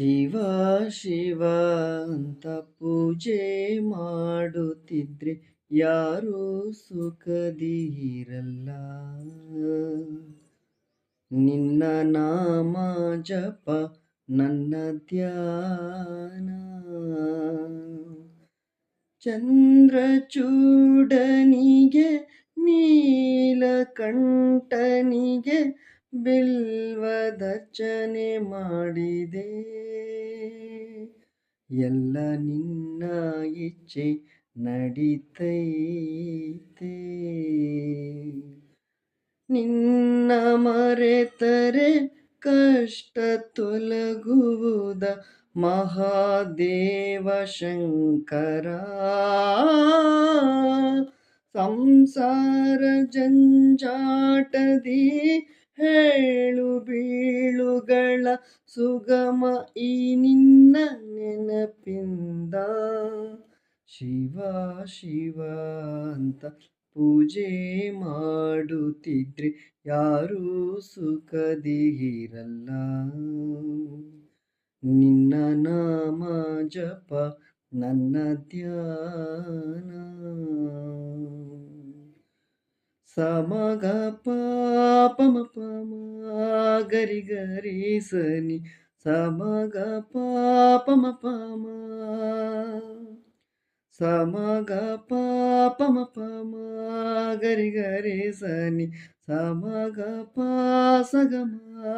ಶಿವ ಶಿವ ಅಂತ ಪೂಜೆ ಮಾಡುತ್ತಿದ್ರೆ ಯಾರೂ ಸುಖದಿರಲ್ಲ. ನಿನ್ನ ನಾಮ ಜಪ ನನ್ನ ಧ್ಯಾನ. ಚಂದ್ರಚೂಡನಿಗೆ ನೀಲಕಂಠನಿಗೆ ಬಿಲ್ವದರ್ಚನೆ ಮಾಡಿದೆ. ಎಲ್ಲ ನಿನ್ನ ಇಚ್ಛೆ ನಡಿತೈತೆ. ನಿನ್ನ ಮರೆತರೆ ಕಷ್ಟ ತೊಲಗುವುದ ಮಹಾದೇವ ಶಂಕರ. ಸಂಸಾರ ಜಂಜಾಟದಿ ಹೇಳು ಬೀಳುಗಳ ಸುಗಮ ಈ ನಿನ್ನ ನೆನಪಿಂದ. ಶಿವ ಶಿವ ಅಂತ ಪೂಜೆ ಮಾಡುತ್ತಿದ್ರೆ ಯಾರೂ ಸುಖದಿರಲ್ಲ ನಿನ್ನ ನಾಮ ಜಪ ನನ್ನ ಧ್ಯಾನ. సమగ పాపమ పమాగరి గరి సని సమగ పాపమ పమా సమగ పాపమ పమాగరి గరి సని సమగ పాసగమా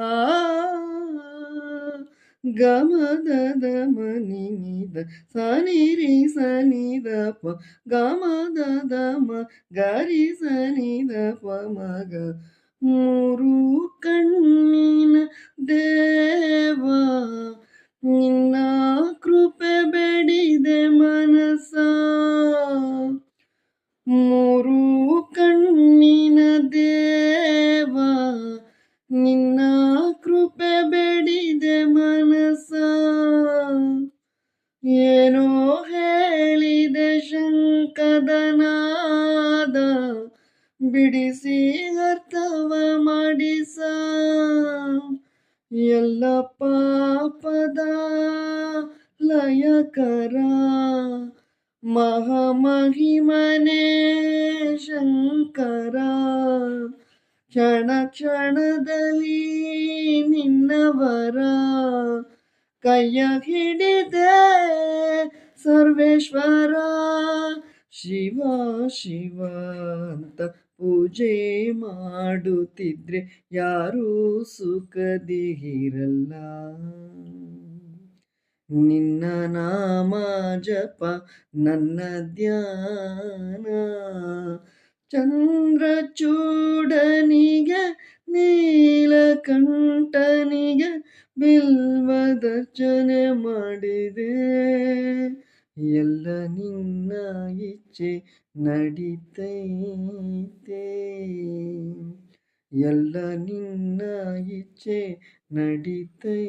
ಗಮದ ಮನಿ ನಿದ ಸನಿ ರಿ ಸನಿ ದ ಪ ಗಮದ ಮ ಗರಿ ಸನಿ ದ ಪ ಮಗ. ಮೂರು ಕಣ್ಣಿನ ದೇವ, ನಿನ್ನ ನಿನ್ನ ಕೃಪೆ ಬೆಡಿದೆ ಮನಸ ಏನೋ ಹೇಳಿದೆ ಶಂಕದನಾದ, ಬಿಡಿಸಿ ಅರ್ಥವ ಮಾಡಿಸ. ಎಲ್ಲ ಪಾಪದ ಲಯಕರ ಮಹಾಮಹಿಮನೆ ಶಂಕರ. ಕ್ಷಣ ಕ್ಷಣದಲ್ಲಿ ನಿನ್ನವರ ಕೈಯ ಹಿಡಿದೆ. ಸರ್ವೇಶ್ವರ, ಶಿವ ಶಿವ ಅಂತ ಪೂಜೆ ಮಾಡುತ್ತಿದ್ರೆ ಯಾರೂ ಸುಖದಿ ಇರಲ್ಲ ನಿನ್ನ ನಾಮ ಜಪ, ನನ್ನ ಧ್ಯಾನ ಚಂದ್ರಚೂಡನಿಗೆ ನೀಲಕಂಠನಿಗೆ ಬಿಲ್ವದರ್ಚನೆ ಮಾಡಿದೆ ಎಲ್ಲ ನಿನ್ನ ಇಚ್ಛೆ ನಡಿತೈತೆ ಎಲ್ಲ ನಿನ್ನ ಇಚ್ಛೆ ನಡಿತೈತೆ